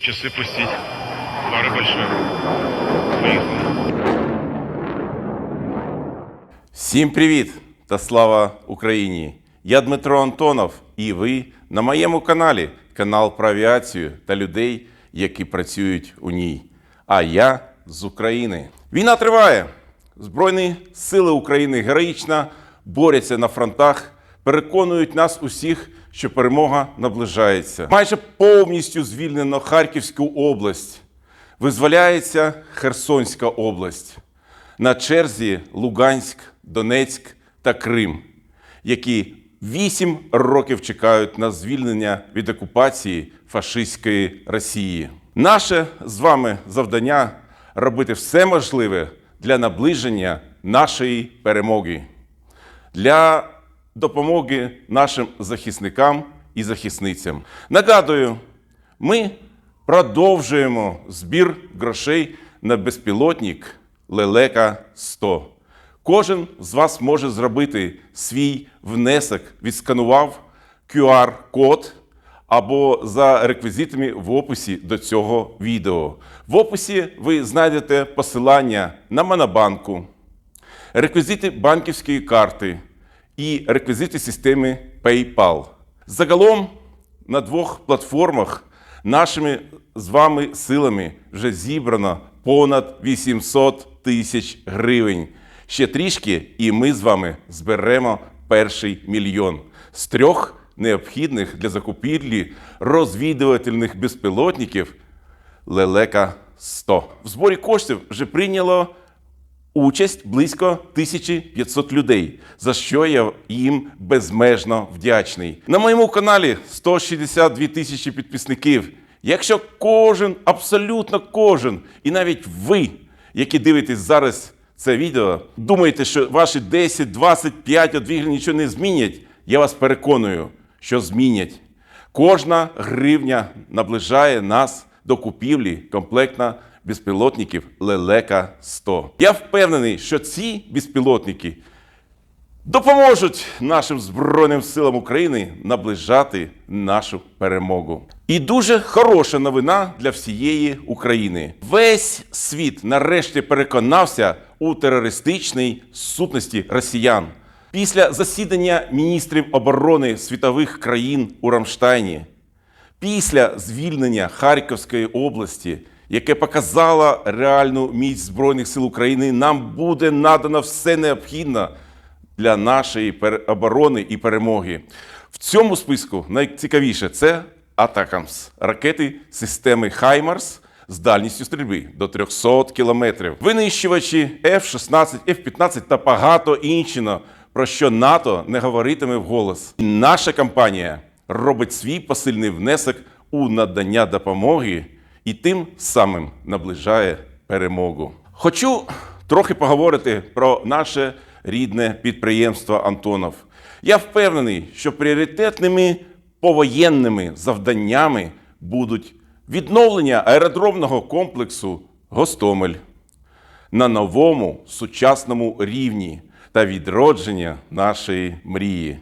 Часы пустить. Пара большая. Поехали. Всім привіт та слава Україні! Я Дмитро Антонов, і ви на моєму каналі, канал про авіацію та людей, які працюють у ній. А я з України. Війна триває. Збройні сили України героїчно борються на фронтах, переконують нас усіх, що перемога наближається. Майже повністю звільнено Харківську область. Визволяється Херсонська область. На черзі Луганськ, Донецьк та Крим, які вісім років чекають на звільнення від окупації фашистської Росії. Наше з вами завдання робити все можливе для наближення нашої перемоги, для допомоги нашим захисникам і захисницям. Нагадую, ми продовжуємо збір грошей на безпілотник Лелека 100. Кожен з вас може зробити свій внесок, відсканував QR-код або за реквізитами в описі до цього відео. В описі ви знайдете посилання на Монобанку, реквізити банківської карти і реквізити системи PayPal. Загалом на двох платформах нашими з вами силами вже зібрано понад 800 тисяч гривень. Ще трішки, і ми з вами зберемо перший мільйон з трьох необхідних для закупівлі розвідувальних безпілотників Лелека 100. В зборі коштів вже прийняло участь близько 1500 людей, за що я їм безмежно вдячний. На моєму каналі 162 тисячі підписників. Якщо кожен, абсолютно кожен, і навіть ви, які дивитесь зараз це відео, думаєте, що ваші 10, 25 одвіги нічого не змінять, я вас переконую, що змінять. Кожна гривня наближає нас до купівлі комплекта безпілотників Лелека 100. Я впевнений, що ці безпілотники допоможуть нашим Збройним силам України наближати нашу перемогу. І дуже хороша новина для всієї України. Весь світ нарешті переконався у терористичній сутності росіян. Після засідання міністрів оборони світових країн у Рамштайні, після звільнення Харківської області, яке показало реальну міць Збройних сил України, нам буде надано все необхідне для нашої оборони і перемоги. В цьому списку найцікавіше це Атакамс ракети системи Хаймарс з дальністю стрільби до 300 кілометрів, винищувачі F-16, F-15 та багато іншого, про що НАТО не говоритиме вголос. Наша компанія робить свій посильний внесок у надання допомоги і тим самим наближає перемогу. Хочу трохи поговорити про наше рідне підприємство Антонов. Я впевнений, що пріоритетними повоєнними завданнями будуть відновлення аеродромного комплексу Гостомель на новому сучасному рівні та відродження нашої мрії.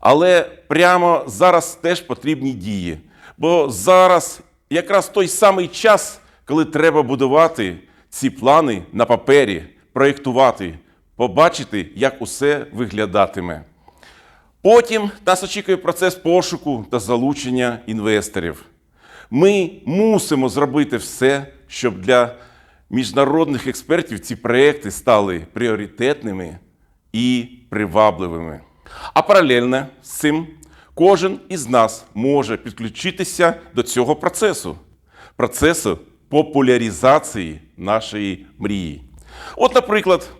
Але прямо зараз теж потрібні дії. Бо зараз якраз той самий час, коли треба будувати ці плани на папері, проєктувати, побачити, як усе виглядатиме. Потім нас очікує процес пошуку та залучення інвесторів. Ми мусимо зробити все, щоб для міжнародних експертів ці проекти стали пріоритетними і привабливими. А паралельно з цим кожен із нас може підключитися до цього процесу, процесу популяризації нашої мрії. От, наприклад,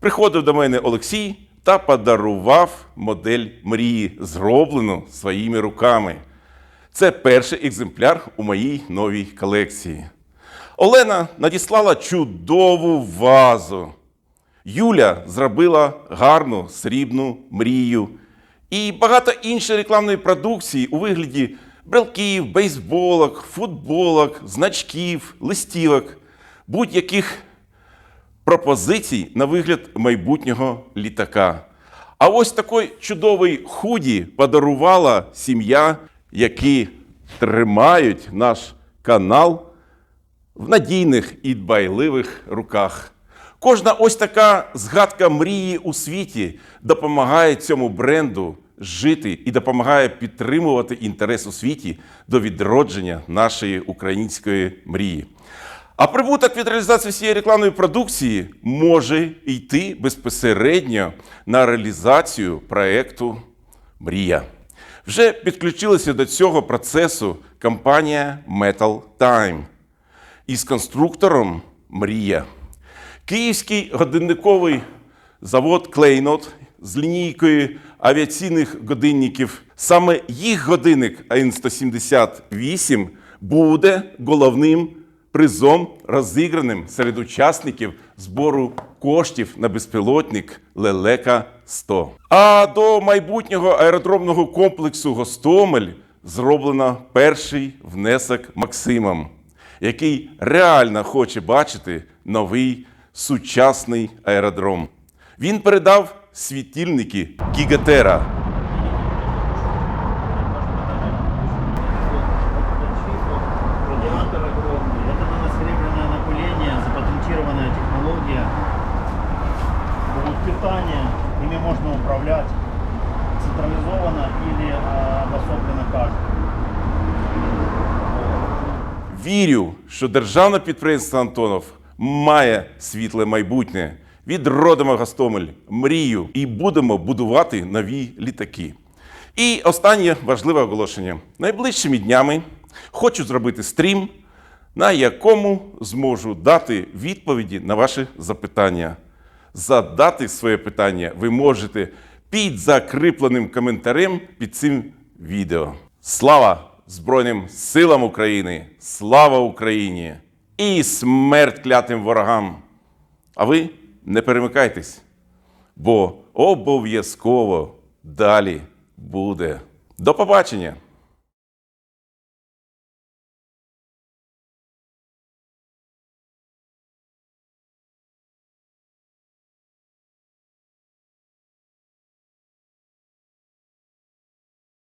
приходив до мене Олексій та подарував модель мрії, зроблену своїми руками. Це перший екземпляр у моїй новій колекції. Олена надіслала чудову вазу. Юля зробила гарну срібну мрію і багато іншої рекламної продукції у вигляді брелків, бейсболок, футболок, значків, листівок, будь-яких пропозицій на вигляд майбутнього літака. А ось такий чудовий худі подарувала сім'я, які тримають наш канал в надійних і дбайливих руках. Кожна ось така згадка мрії у світі допомагає цьому бренду жити і допомагає підтримувати інтерес у світі до відродження нашої української мрії. А прибуток від реалізації всієї рекламної продукції може йти безпосередньо на реалізацію проекту Мрія. Вже підключилася до цього процесу компанія Metal Time із конструктором Мрія. Київський годинниковий завод Клейнот з лінійкою авіаційних годинників. Саме їх годинник АН-178 буде головним призом, розіграним серед учасників збору коштів на безпілотник Лелека 100. А до майбутнього аеродромного комплексу Гостомель зроблено перший внесок Максимом, який реально хоче бачити новий сучасний аеродром. Він передав світильники Гігатера Радиатор огромный. Это наносеребряное напыление, запатентированная технология. Вот питание, ими можно управлять централизованно или а, обособленно каждый. Вірю, що державне підприємство Антонов має світле майбутнє. Відродимо Гостомель, мрію і будемо будувати нові літаки. І останнє важливе оголошення. Найближчими днями хочу зробити стрім, на якому зможу дати відповіді на ваші запитання. Задати своє питання ви можете під закріпленим коментарем під цим відео. Слава Збройним силам України! Слава Україні! І смерть клятим ворогам! А ви не перемикайтесь, бо обов'язково далі буде. До побачення!